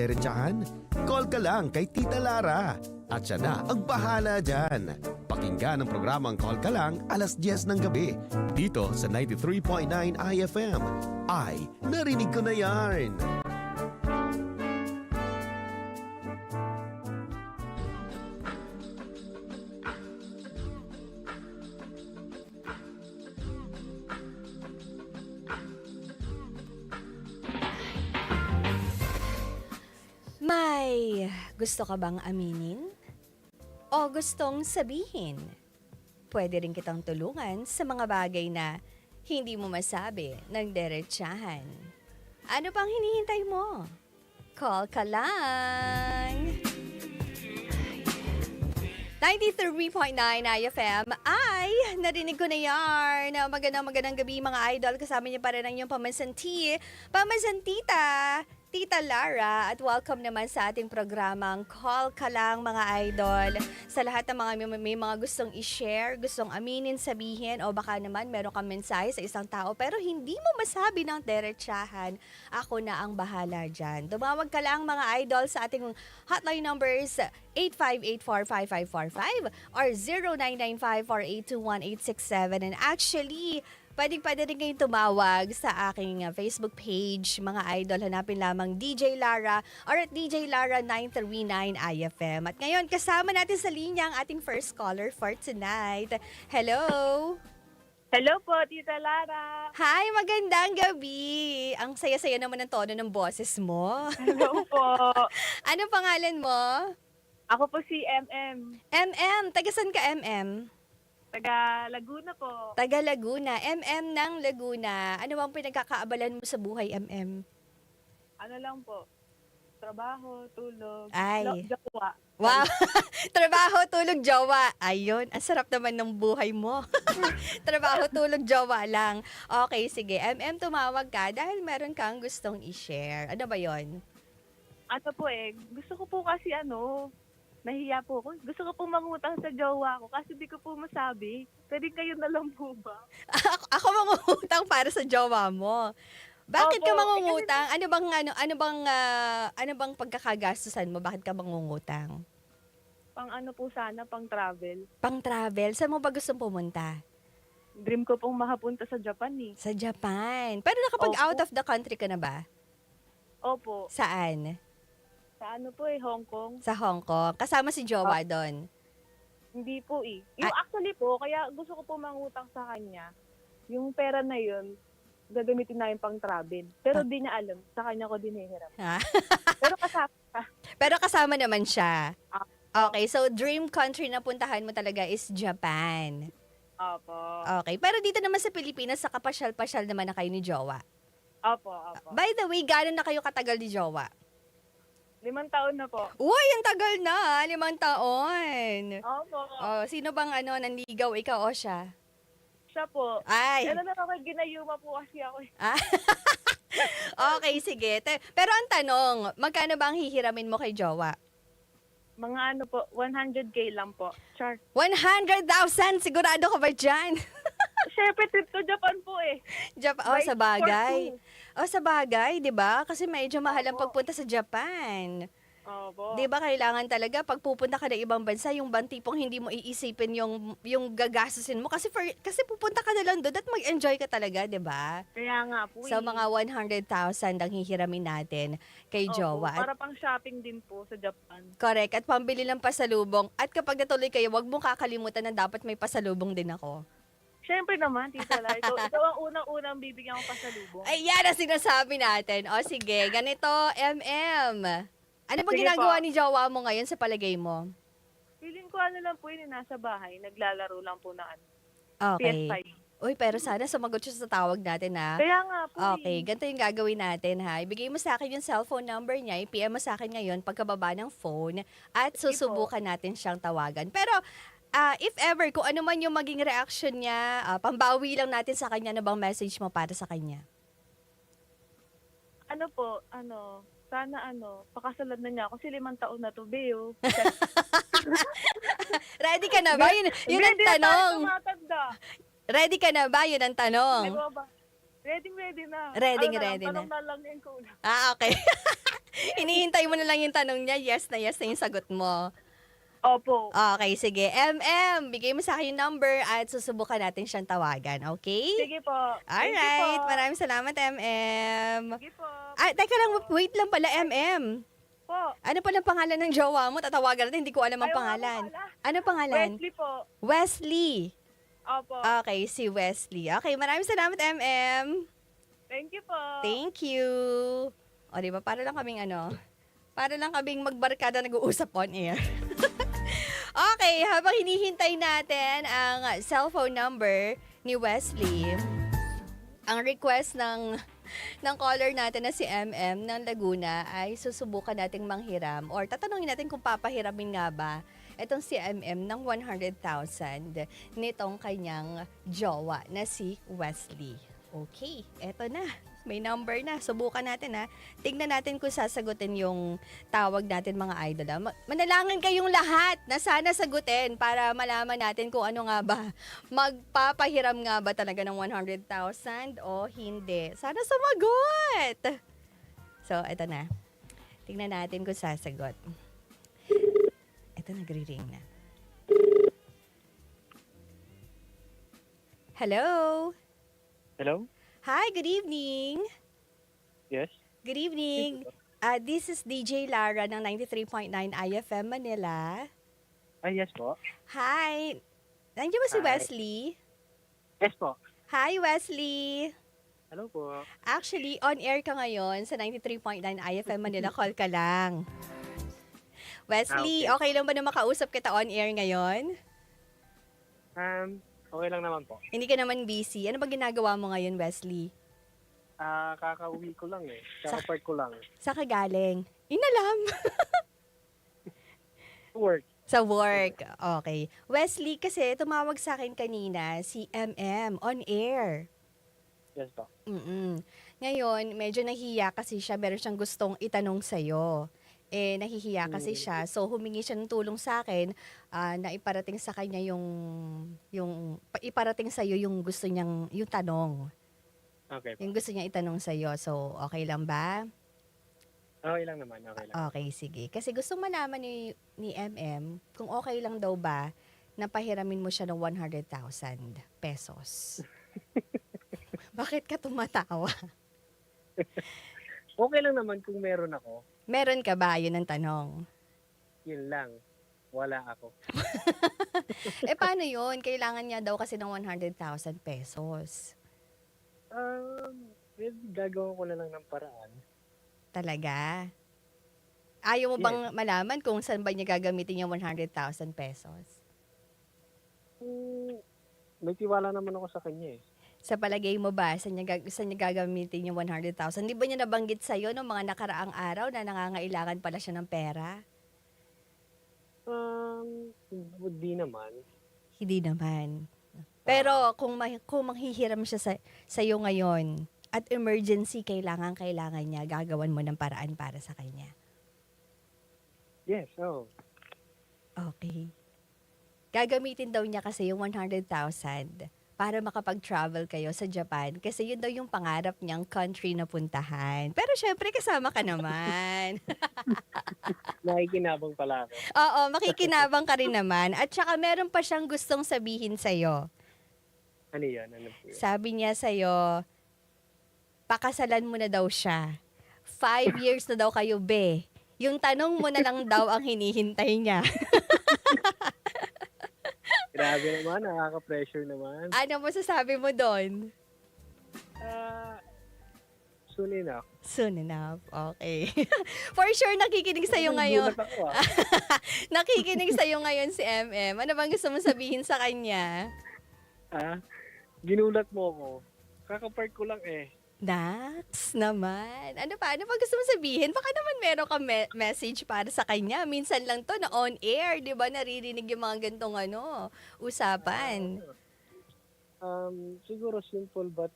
derechahan? Call ka lang kay Tita Lara. At siya na ang bahala dyan. Pakinggan ang programang Call Ka Lang alas 10 ng gabi. Dito sa 93.9 IFM. Ay, narinig ko na yarn. Ka bang aminin? O gustong sabihin? Pwede rin kitang tulungan sa mga bagay na hindi mo masabi ng derechahan. Ano pang hinihintay mo? Call ka lang! 93.9 IFM ay narinig ko na yarn. Magandang magandang gabi mga idol. Kasama niyo pa rin ang inyong pamasanti, pamasantita, Tita Lara at welcome naman sa ating programang Call Ka Lang mga idol. Sa lahat ng mga may, may mga gustong i-share, gustong aminin, sabihin o baka naman meron kang mensahe sa isang tao pero hindi mo masabi ng derechahan, ako na ang bahala dyan. Tumawag ka lang mga idol sa ating hotline numbers 85845545 or 0995-482-1867. And actually, pwedeng pwede rin kayong tumawag sa aking uh, Facebook page, mga idol. Hanapin lamang DJ Lara or at DJ Lara 939 IFM. At ngayon, kasama natin sa linya ang ating first caller for tonight. Hello! Hello po, Tita Lara. Hi, magandang gabi! Ang saya-saya naman ng tono ng boses mo. Hello po. ano pangalan mo? Ako po si MM. MM, taga saan ka MM? Taga Laguna po. Taga Laguna, MM ng Laguna. Ano bang pinagkakaabalan mo sa buhay, MM? Ano lang po? Trabaho, tulog. Ay. Jowa. Wow! Trabaho, tulog, jowa. Ayun, ang sarap naman ng buhay mo. Trabaho, tulog, jowa lang. Okay, sige. MM, tumawag ka dahil meron kang gustong i-share. Ano ba yon? Ano po eh, gusto ko po kasi ano, nahiya po ako. Gusto ko po mangutang sa jowa ko kasi di ko po masabi. Pwede kayo na lang po ba? ako, ako mangungutang para sa jowa mo. Bakit ka Opo, mangungutang? Ano bang ano ano bang ah, ano bang pagkakagastusan mo? Bakit ka mangungutang? Pang ano po sana, pang travel. Pang travel, saan mo ba gustong pumunta? Dream ko pong makapunta sa Japan eh. Sa Japan. Pero nakapag Opo. out of the country ka na ba? Opo. Saan? Sa ano po eh, Hong Kong. Sa Hong Kong. Kasama si Jowa doon. Hindi po eh. Yung actually po, kaya gusto ko po mangutang sa kanya, yung pera na yun, gagamitin namin pang travel. Pero Ah. di niya alam, sa kanya ko din hihirap. Ha? Pero kasama ka. Pero kasama naman siya. Ah. Okay, so dream country na puntahan mo talaga is Japan. Opo. Okay, pero dito naman sa Pilipinas, sa kapasyal-pasyal naman na kayo ni Jowa. Opo, opo. By the way, gano'n na kayo katagal ni Jowa? Limang taon na po. Uy, ang tagal na! Limang taon! Opo. Oh, sino bang ano, nanligaw? Ikaw o siya? Siya po. Ay! Ano na ako, ginayuma po kasi ako. eh. Ah. okay, sige. Te- Pero ang tanong, magkano ba ang hihiramin mo kay Jowa? Mga ano po, 100k lang po. Char. 100,000! Sigurado ka ba dyan? Siyempre, trip to Japan po eh. Japan, oh, By sa bagay. Oh, sa bagay, 'di ba? Kasi medyo mahal ang pagpunta sa Japan. Opo. 'Di ba kailangan talaga pag pupunta ka ng ibang bansa, yung bang tipong hindi mo iisipin yung yung gagastusin mo kasi for, kasi pupunta ka na lang doon at mag-enjoy ka talaga, 'di ba? Kaya nga po Sa eh. mga 100,000 ang hihiramin natin kay Opo, Jowa. At Para pang shopping din po sa Japan. correct. At pambili ng pasalubong. At kapag natuloy kayo, wag mong kakalimutan na dapat may pasalubong din ako. Siyempre naman, Tita La. Ikaw, ikaw ang unang-unang bibigyan ko pasalubong. Ay, yan ang sinasabi natin. O sige, ganito, MM. Ano ba Sige ginagawa po. ni Jowa mo ngayon sa palagay mo? Feeling ko ano lang po yun, eh, nasa bahay, naglalaro lang po na ano, Okay. PS5. Uy, pero sana sumagot siya sa tawag natin, ha? Kaya nga po Okay, eh. ganito yung gagawin natin, ha? Ibigay mo sa akin yung cellphone number niya, i-PM mo sa akin ngayon pagkababa ng phone at susubukan natin siyang tawagan. Pero, ah, if ever, kung ano man yung maging reaction niya, ah, pambawi lang natin sa kanya na bang message mo para sa kanya. Ano po, ano, sana ano, pakasalan na niya ako kasi limang taon na to, Beo. Ready ka na ba? Yun, yun ang Hindi na tayo tanong. tumatanda. Ready ka na ba? Yun ang tanong. Di ba ba? Di Ready, ready na. Ready, Ano na lang, ready na. Tanong na lang yung kulang. Ah, okay. Hinihintay mo na lang yung tanong niya, yes na yes na yung sagot mo. Opo. Okay, sige. MM, bigay mo sa akin yung number at susubukan natin siyang tawagan, okay? Sige po. Alright, maraming salamat, MM. Sige po. Ah, teka lang, wait lang pala, MM. Po. Ano pala pangalan ng jowa mo? Tatawagan natin, hindi ko alam ang Ayaw pangalan. pala. Ano pangalan? Wesley po. Wesley. Opo. Okay, si Wesley. Okay, maraming salamat, MM. Thank you po. Thank you. O, di ba? Para lang kaming ano, para lang kaming magbarkada nag-uusap on air. okay, habang hinihintay natin ang cellphone number ni Wesley, ang request ng ng caller natin na si MM ng Laguna ay susubukan nating manghiram or tatanungin natin kung papahiramin nga ba itong si MM ng 100,000 nitong kanyang jowa na si Wesley. Okay, eto na. May number na. Subukan natin ha. Tingnan natin kung sasagutin yung tawag natin mga idol. ha. Ma- Manalangin kayong lahat na sana sagutin para malaman natin kung ano nga ba. Magpapahiram nga ba talaga ng 100,000 o hindi. Sana sumagot! So, eto na. Tingnan natin kung sasagot. Eto, nagre-ring na. Hello? Hello? Hi, good evening. Yes? Good evening. Uh, this is DJ Lara ng 93.9 IFM Manila. Ay, yes po. Hi. Nandiyan ba si Hi. Wesley? Yes po. Hi, Wesley. Hello po. Actually, on air ka ngayon sa 93.9 IFM Manila. Call ka lang. Wesley, Ah, okay lang ba na makausap kita on air ngayon? Um, okay lang naman po. Hindi ka naman busy. Ano ba ginagawa mo ngayon, Wesley? Ah, kakauwi ko lang eh. Kakapark ko lang. Sa kagaling? Inalam. Work. Sa work. Okay. Wesley, kasi tumawag sa akin kanina si MM on air. Yes po. mm Ngayon, medyo nahiya kasi siya. Meron siyang gustong itanong sa'yo. Eh, nahihiya kasi Mm. siya. So, humingi siya ng tulong sa akin ah, na iparating sa kanya yung, yung, pa- iparating sa'yo yung gusto niyang, yung tanong. Okay po. Yung gusto niya itanong sa'yo. So, okay lang ba? Okay lang naman. Okay lang. Okay, sige. Kasi gusto malaman ni, ni MM kung okay lang daw ba na pahiramin mo siya ng 100,000 pesos. Bakit ka tumatawa? Okay lang naman kung meron ako. Meron ka ba? Yun ang tanong. Yun lang. Wala ako. Eh, paano yun? Kailangan niya daw kasi ng 100,000 pesos. Um, well, gagawin ko na lang ng paraan. Talaga? Ayaw mo Yes. bang malaman kung saan ba niya gagamitin yung 100,000 pesos? Hmm, may tiwala naman ako sa kanya eh. Sa palagay mo ba, saan niya, gag- saan niya gagamitin yung 100,000? Di ba niya nabanggit sa'yo noong mga nakaraang araw na nangangailangan pala siya ng pera? Um, hindi naman. Hindi naman. Pero kung, ma- kung manghihiram siya sa, sa'yo ngayon at emergency kailangan kailangan niya, gagawan mo ng paraan para sa kanya. Yes, oh. Okay. Gagamitin daw niya kasi yung 100,000 para makapag-travel kayo sa Japan kasi yun daw yung pangarap niyang country na puntahan. Pero syempre kasama ka naman. Nakikinabang pala ako. Oo, makikinabang ka rin naman. At saka meron pa siyang gustong sabihin sa'yo. Ano yun? Ano yun? Sabi niya sa'yo, pakasalan mo na daw siya. Five years na daw kayo, be. Yung tanong mo na lang daw ang hinihintay niya. Grabe naman. Nakaka-pressure naman. Ano mo sasabi mo doon? Ah, soon enough. Soon enough. Okay. For sure, nakikinig sa'yo ngayon. Nagulat ako ah. Nakikinig sa'yo ngayon si MM. Ano bang gusto mo sabihin sa kanya? Ah, ginulat mo ako. Kakapark ko lang eh. Dax naman. Ano pa? Ano pa gusto mo sabihin? Baka naman meron ka me- message para sa kanya. Minsan lang to na on air, di ba? Naririnig yung mga gantong ano, usapan. Um, siguro simple but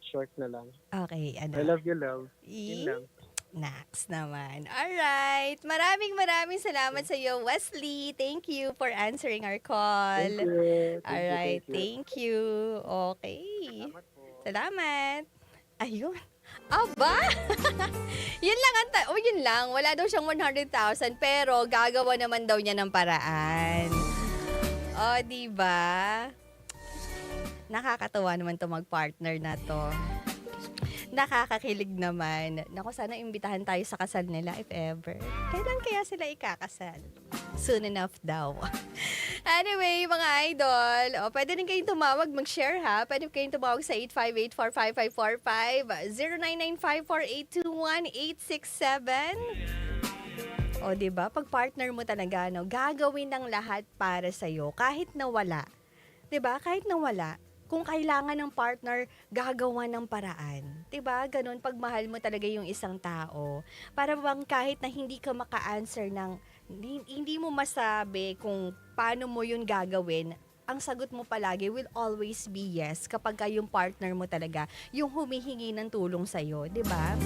short na lang. Okay, I ano? love you, love. Yun E? lang. Nax naman. Alright. Maraming maraming salamat sa iyo, Wesley. Thank you for answering our call. Thank you. Thank you, Alright, thank you. thank you. Okay. Salamat po. Salamat. Ayun. Aba! yun lang ang ta- oh, yun lang. Wala daw siyang 100,000 pero gagawa naman daw niya ng paraan. Oh, di ba? Nakakatuwa naman to mag-partner na to. Nakakakilig naman. Naku, sana imbitahan tayo sa kasal nila if ever. Kailan kaya sila ikakasal? Soon enough daw. anyway, mga idol, o, pwede rin kayong tumawag, mag-share ha. Pwede kayong tumawag sa 858-45545, 0995-482-1867. O, di ba? Pag partner mo talaga, no, gagawin ng lahat para sa'yo, kahit nawala. Di ba? Kahit nawala, kung kailangan ng partner, gagawa ng paraan. 'Di ba? Ganun pag mahal mo talaga yung isang tao. Para bang kahit na hindi ka maka-answer ng hindi, mo masabi kung paano mo yun gagawin, ang sagot mo palagi will always be yes kapag ka yung partner mo talaga yung humihingi ng tulong sa'yo, di ba?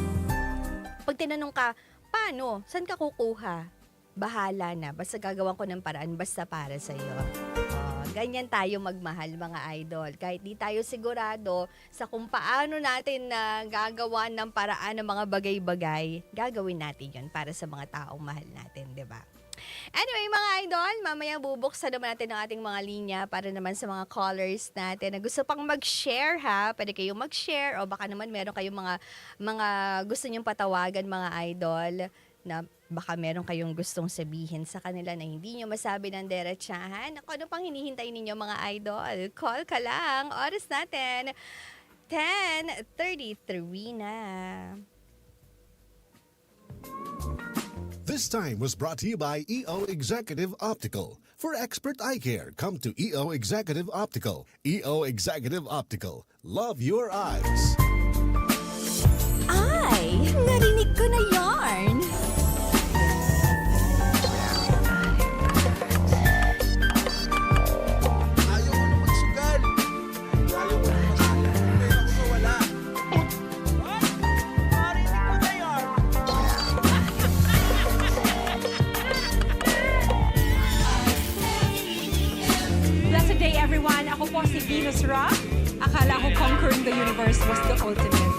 Pag tinanong ka, paano? Saan ka kukuha? Bahala na. Basta gagawan ko ng paraan, basta para sa'yo. Ganyan tayo magmahal mga idol. Kahit di tayo sigurado sa kung paano natin na gagawa ng paraan ng mga bagay-bagay, gagawin natin yon para sa mga taong mahal natin, di ba? Anyway, mga idol, mamaya bubuksan naman natin ang ating mga linya para naman sa mga callers natin na gusto pang mag-share ha. Pwede kayong mag-share o baka naman meron kayong mga, mga gusto nyong patawagan mga idol na baka meron kayong gustong sabihin sa kanila na hindi nyo masabi ng derechahan. Ako, ano pang hinihintay ninyo mga idol? Call ka lang. Oras natin, 10.33 na. This time was brought to you by EO Executive Optical. For expert eye care, come to EO Executive Optical. EO Executive Optical. Love your eyes. Ay, narinig ko na yarn. Ako po si Venus Rock. Akala ko conquering the universe was the ultimate.